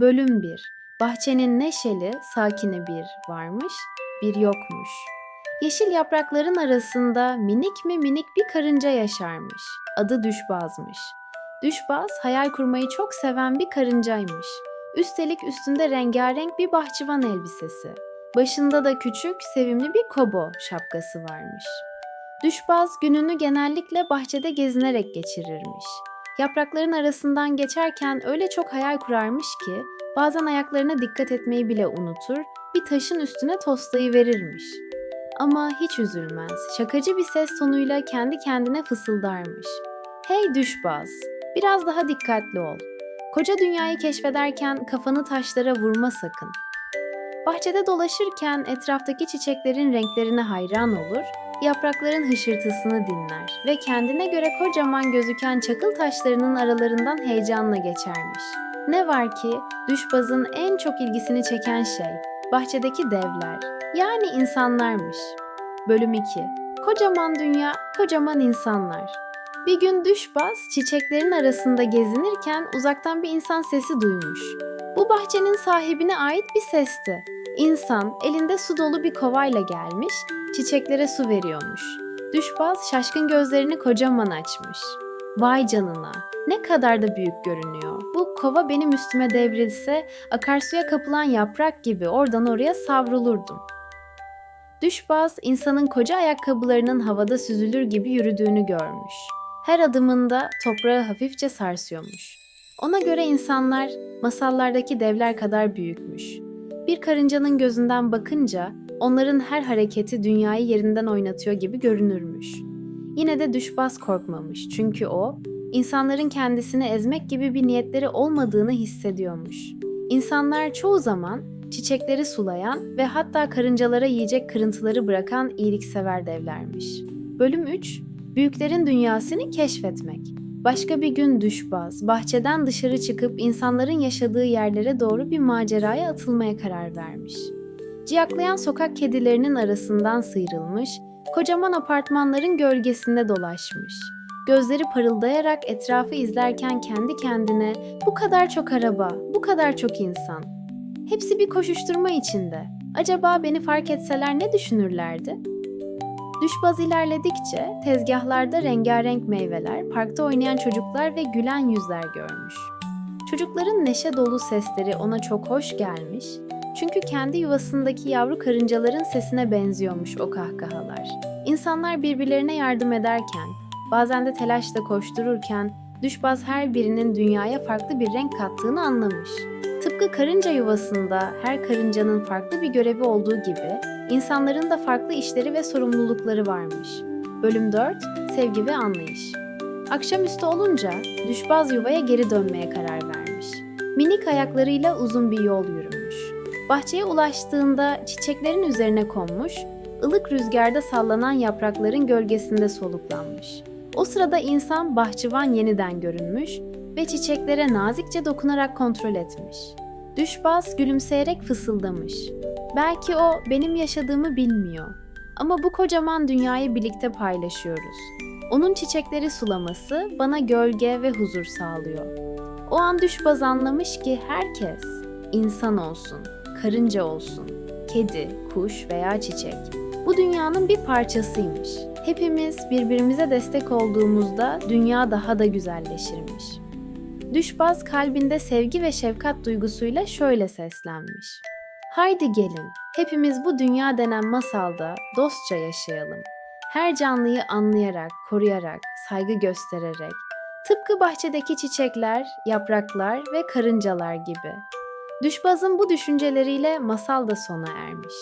Bölüm 1 Bahçenin neşeli, sakini bir varmış, bir yokmuş. Yeşil yaprakların arasında minik mi minik bir karınca yaşarmış. Adı Düşbaz'mış. Düşbaz hayal kurmayı çok seven bir karıncaymış. Üstelik üstünde rengarenk bir bahçıvan elbisesi. Başında da küçük, sevimli bir kobo şapkası varmış. Düşbaz gününü genellikle bahçede gezinerek geçirirmiş. Yaprakların arasından geçerken öyle çok hayal kurarmış ki bazen ayaklarına dikkat etmeyi bile unutur, bir taşın üstüne tostayı verirmiş. Ama hiç üzülmez, şakacı bir ses tonuyla kendi kendine fısıldarmış. Hey düşbaz, biraz daha dikkatli ol. Koca dünyayı keşfederken kafanı taşlara vurma sakın. Bahçede dolaşırken etraftaki çiçeklerin renklerine hayran olur, yaprakların hışırtısını dinler ve kendine göre kocaman gözüken çakıl taşlarının aralarından heyecanla geçermiş. Ne var ki düşbazın en çok ilgisini çeken şey bahçedeki devler yani insanlarmış. Bölüm 2 Kocaman dünya, kocaman insanlar. Bir gün düşbaz çiçeklerin arasında gezinirken uzaktan bir insan sesi duymuş. Bu bahçenin sahibine ait bir sesti. İnsan elinde su dolu bir kovayla gelmiş, çiçeklere su veriyormuş. Düşbaz şaşkın gözlerini kocaman açmış. Vay canına, ne kadar da büyük görünüyor. Bu kova benim üstüme devrilse akarsuya kapılan yaprak gibi oradan oraya savrulurdum. Düşbaz insanın koca ayakkabılarının havada süzülür gibi yürüdüğünü görmüş. Her adımında toprağı hafifçe sarsıyormuş. Ona göre insanlar masallardaki devler kadar büyükmüş. Bir karıncanın gözünden bakınca onların her hareketi dünyayı yerinden oynatıyor gibi görünürmüş. Yine de düşbaz korkmamış çünkü o insanların kendisini ezmek gibi bir niyetleri olmadığını hissediyormuş. İnsanlar çoğu zaman çiçekleri sulayan ve hatta karıncalara yiyecek kırıntıları bırakan iyiliksever devlermiş. Bölüm 3 Büyüklerin dünyasını keşfetmek. Başka bir gün düşbaz, bahçeden dışarı çıkıp insanların yaşadığı yerlere doğru bir maceraya atılmaya karar vermiş. Ciyaklayan sokak kedilerinin arasından sıyrılmış, kocaman apartmanların gölgesinde dolaşmış. Gözleri parıldayarak etrafı izlerken kendi kendine bu kadar çok araba, bu kadar çok insan. Hepsi bir koşuşturma içinde. Acaba beni fark etseler ne düşünürlerdi? Düşbaz ilerledikçe tezgahlarda rengarenk meyveler, parkta oynayan çocuklar ve gülen yüzler görmüş. Çocukların neşe dolu sesleri ona çok hoş gelmiş. Çünkü kendi yuvasındaki yavru karıncaların sesine benziyormuş o kahkahalar. İnsanlar birbirlerine yardım ederken, bazen de telaşla koştururken düşbaz her birinin dünyaya farklı bir renk kattığını anlamış. Tıpkı karınca yuvasında her karıncanın farklı bir görevi olduğu gibi, insanların da farklı işleri ve sorumlulukları varmış. Bölüm 4 Sevgi ve Anlayış Akşamüstü olunca düşbaz yuvaya geri dönmeye karar vermiş. Minik ayaklarıyla uzun bir yol yürümüş. Bahçeye ulaştığında çiçeklerin üzerine konmuş, ılık rüzgarda sallanan yaprakların gölgesinde soluklanmış. O sırada insan bahçıvan yeniden görünmüş ve çiçeklere nazikçe dokunarak kontrol etmiş. Düşbaz gülümseyerek fısıldamış. Belki o benim yaşadığımı bilmiyor. Ama bu kocaman dünyayı birlikte paylaşıyoruz. Onun çiçekleri sulaması bana gölge ve huzur sağlıyor. O an düşbaz anlamış ki herkes, insan olsun, karınca olsun, kedi, kuş veya çiçek, bu dünyanın bir parçasıymış. Hepimiz birbirimize destek olduğumuzda dünya daha da güzelleşirmiş. Düşbaz kalbinde sevgi ve şefkat duygusuyla şöyle seslenmiş. Haydi gelin, hepimiz bu dünya denen masalda dostça yaşayalım. Her canlıyı anlayarak, koruyarak, saygı göstererek. Tıpkı bahçedeki çiçekler, yapraklar ve karıncalar gibi. Düşbazın bu düşünceleriyle masal da sona ermiş.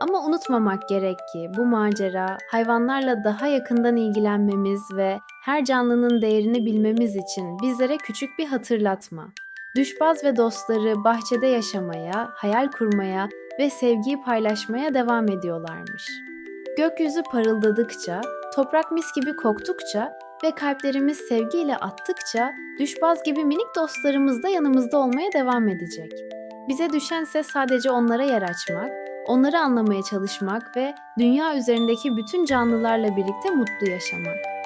Ama unutmamak gerek ki bu macera hayvanlarla daha yakından ilgilenmemiz ve her canlının değerini bilmemiz için bizlere küçük bir hatırlatma. Düşbaz ve dostları bahçede yaşamaya, hayal kurmaya ve sevgiyi paylaşmaya devam ediyorlarmış. Gökyüzü parıldadıkça, toprak mis gibi koktukça ve kalplerimiz sevgiyle attıkça düşbaz gibi minik dostlarımız da yanımızda olmaya devam edecek. Bize düşense sadece onlara yer açmak, onları anlamaya çalışmak ve dünya üzerindeki bütün canlılarla birlikte mutlu yaşamak.